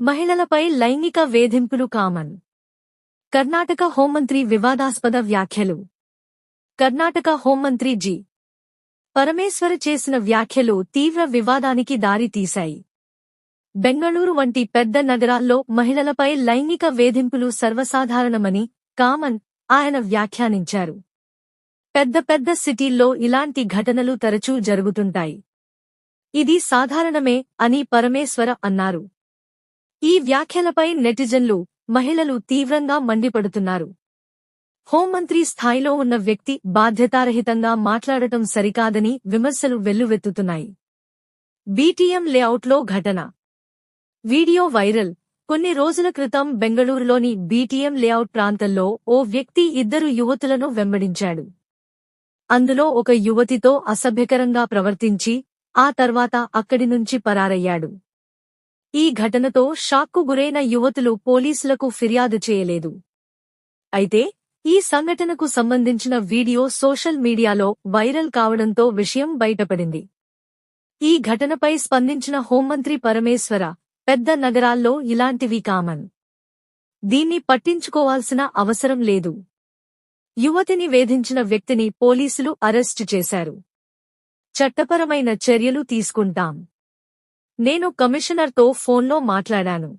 మహిళలపై లైంగిక వేధింపులు కామన్. కర్ణాటక హోంమంత్రి వివాదాస్పద వ్యాఖ్యలు. కర్ణాటక హోంమంత్రి జి. పరమేశ్వర చేసిన వ్యాఖ్యలు తీవ్ర వివాదానికి దారితీశాయి బెంగళూరు వంటి పెద్ద నగరాల్లో మహిళలపై లైంగిక వేధింపులు సర్వసాధారణమని కామన్ ఆయన వ్యాఖ్యానించారు. పెద్ద పెద్ద సిటీల్లో ఇలాంటి ఘటనలు తరచూ జరుగుతుంటాయి. ఇది సాధారణమే అని పరమేశ్వర అన్నారు. ఈ వ్యాఖ్యలపై నెటిజన్లు మహిళలు తీవ్రంగా మండిపడుతున్నారు. హోంమంత్రి స్థాయిలో ఉన్న వ్యక్తి బాధ్యతారహితంగా మాట్లాడటం సరికాదని విమర్శలు వెల్లువెత్తుతున్నాయి. బీటీఎం లేఅవుట్లో ఘటన. Video viral. కొన్ని రోజుల క్రితం బెంగళూరులోని బీటీఎం లేఅవుట్ ప్రాంతంలో ఓ వ్యక్తి ఇద్దరు యువతులను వెంబడించాడు. అందులో ఒక యువతితో అసభ్యకరంగా ప్రవర్తించి ఆ తర్వాత అక్కడి నుంచి పరారయ్యాడు. ఈ ఘటనతో షాక్కు గురైన యువతులు పోలీసులకు ఫిర్యాదు చేయలేదు. అయితే ఈ సంఘటనకు సంబంధించిన వీడియో సోషల్ మీడియాలో వైరల్ కావడంతో విషయం బయటపడింది. ఈ ఘటనపై స్పందించిన హోంమంత్రి పరమేశ్వర పెద్ద నగరాల్లో ఇలాంటివి కామన్. దీన్ని పట్టించుకోవాల్సిన అవసరం లేదు. యువతిని వేధించిన వ్యక్తిని పోలీసులు అరెస్టు చేశారు. చట్టపరమైన చర్యలు తీసుకుంటాం. నేను కమిషనర్తో ఫోన్లో మాట్లాడాను.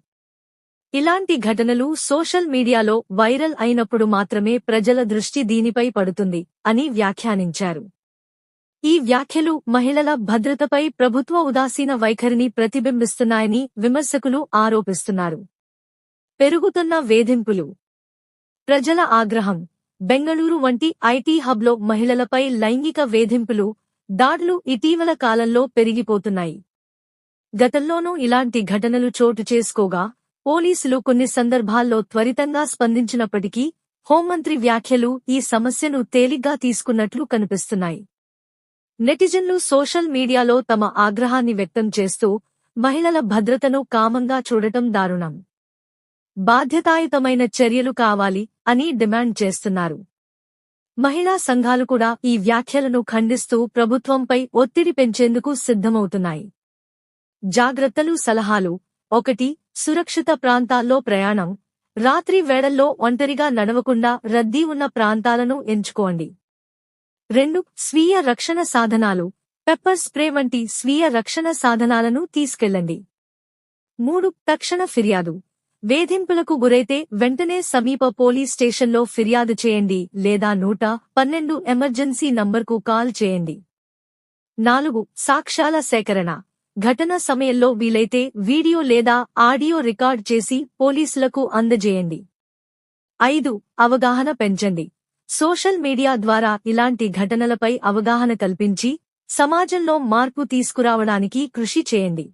ఇలాంటి ఘటనలు సోషల్ మీడియాలో వైరల్ అయినప్పుడు మాత్రమే ప్రజల దృష్టి దీనిపై పడుతుంది అని వ్యాఖ్యానించారు. ఈ వ్యాఖ్యలు మహిళల భద్రతపై ప్రభుత్వ ఉదాసీన వైఖరిని ప్రతిబింబిస్తున్నాయని విమర్శకులు ఆరోపిస్తున్నారు. పెరుగుతున్న వేధింపులు. ప్రజల ఆగ్రహం. బెంగళూరు వంటి ఐటీ హబ్లో మహిళలపై లైంగిక వేధింపులు దాడులు ఇటీవల కాలంలో పెరిగిపోతున్నాయి. గతంలోనూ ఇలాంటి ఘటనలు చోటు చేసుకోగా పోలీసులు కొన్ని సందర్భాల్లో త్వరితంగా స్పందించినప్పటికీ హోంమంత్రి వ్యాఖ్యలు ఈ సమస్యను తేలిగ్గా తీసుకున్నట్లు కనిపిస్తున్నాయి. నెటిజన్లు సోషల్ మీడియాలో తమ ఆగ్రహాన్ని వ్యక్తం చేస్తూ మహిళల భద్రతను కామంగా చూడటం దారుణం. బాధ్యతాయుతమైన చర్యలు కావాలి అని డిమాండ్ చేస్తున్నారు. మహిళా సంఘాలు కూడా ఈ వ్యాఖ్యలను ఖండిస్తూ ప్రభుత్వంపై ఒత్తిడి పెంచేందుకు సిద్ధమవుతున్నాయి. జాగ్రత్తలు సలహాలు. ఒకటి సురక్షిత ప్రాంతాల్లో ప్రయాణం. రాత్రి వేళల్లో ఒంటరిగా నడవకుండా రద్దీ ఉన్న ప్రాంతాలను ఎంచుకోండి. రెండు స్వీయ రక్షణ సాధనాలు. పెప్పర్ స్ప్రే వంటి స్వీయ రక్షణ సాధనాలను తీసుకెళ్ళండి. మూడు తక్షణ ఫిర్యాదు. వేధింపులకు గురైతే వెంటనే సమీప పోలీస్ స్టేషన్లో ఫిర్యాదు చేయండి లేదా నూట పన్నెండు ఎమర్జెన్సీ నంబర్కు కాల్ చేయండి. నాలుగు సాక్ష్యాల సేకరణ. ఘటన సమయంలో వీలైతే వీడియో లేదా ఆడియో రికార్డ్ చేసి పోలీసులకు అందజేయండి. ఐదు అవగాహన పెంచండి. సోషల్ మీడియా ద్వారా ఇలాంటి ఘటనలపై అవగాహన కల్పించి సమాజంలో మార్పు తీసుకురావడానికి కృషి చేయండి.